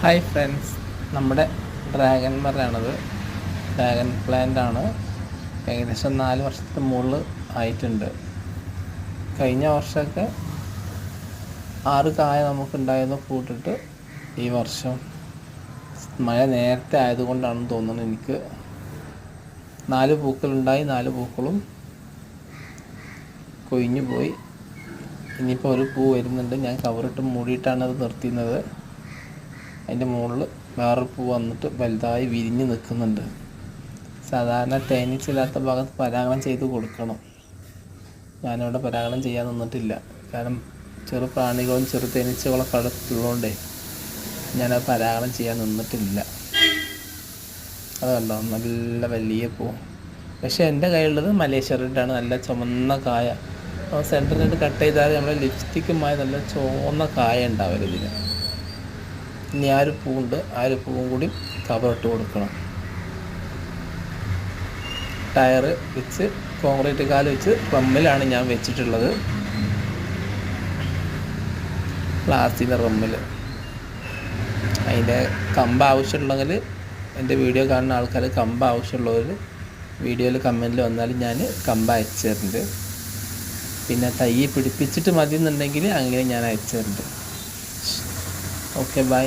Hi friends നമ്മുടെ dragon മരാണത് dragon plant ആണ്. ഏകദേശം നാല് വർഷത്തിന് മുകളിൽ ആയിട്ടുണ്ട്. കഴിഞ്ഞ വർഷമൊക്കെ ആറ് കായ നമുക്കുണ്ടായിരുന്നു കൂട്ടിട്ട് ഈ വർഷം. മഴ നേരത്തെ ആയതുകൊണ്ടാണെന്ന് തോന്നുന്നത് എനിക്ക്. നാല് പൂക്കളുണ്ടായി. നാല് പൂക്കളും കൊഴിഞ്ഞു പോയി ഇനിയിപ്പോൾ ഒരു പൂ വരുന്നുണ്ട്. ഞാൻ കവറിട്ട് മൂടിയിട്ടാണ് അത് നിർത്തുന്നത് അതിന്റെ മുകളിൽ വേറെ പൂ വന്നിട്ട് വലുതായി വിരിഞ്ഞ് നിൽക്കുന്നുണ്ട്. സാധാരണ തേനീച്ചില്ലാത്ത ഭാഗത്ത് പരാഗണം ചെയ്ത് കൊടുക്കണം. ഞാനിവിടെ പരാഗണം ചെയ്യാൻ നിന്നിട്ടില്ല. കാരണം ചെറു പ്രാണികളും ചെറു തേനീച്ചകളൊക്കെ അടുത്തുള്ളതുകൊണ്ടേ ഞാൻ ആ പരാഗണം ചെയ്യാൻ നിന്നിട്ടില്ല. അത് നല്ല വലിയ പൂ. പക്ഷേ എന്റെ കയ്യിലുള്ളത് മലേഷ്യ റെഡാണ് നല്ല ചുമന്ന കായ. സെന്ററിനായിട്ട് കട്ട് ചെയ്താൽ നമ്മുടെ ലിപ്സ്റ്റിക്കുമായി നല്ല ചുവന്ന കായ ഉണ്ടാവരുത് ഇതിന്. ഇനി ആ ഒരു പൂവും കൂടി കവറിട്ട് കൊടുക്കണം. ടയർ വെച്ച് കോൺക്രീറ്റ് കാൽ വെച്ച് റമ്മിലാണ് ഞാൻ വെച്ചിട്ടുള്ളത്. പ്ലാസ്റ്റിക്കിന്റെ റമ്മിൽ അതിന്റെ കമ്പ് ആവശ്യമുള്ളെങ്കിൽ എന്റെ വീഡിയോ കാണുന്ന ആൾക്കാർ കമ്പ് ആവശ്യമുള്ളവർ വീഡിയോയിൽ കമന്റിൽ വന്നാൽ ഞാൻ കമ്പ് അയച്ചു തരുന്നുണ്ട് പിന്നെ തൈ പിടിപ്പിച്ചിട്ട് മതി എന്നുണ്ടെങ്കിൽ അങ്ങനെ ഞാൻ അയച്ചു തരുന്നുണ്ട് ഓക്കെ ബൈ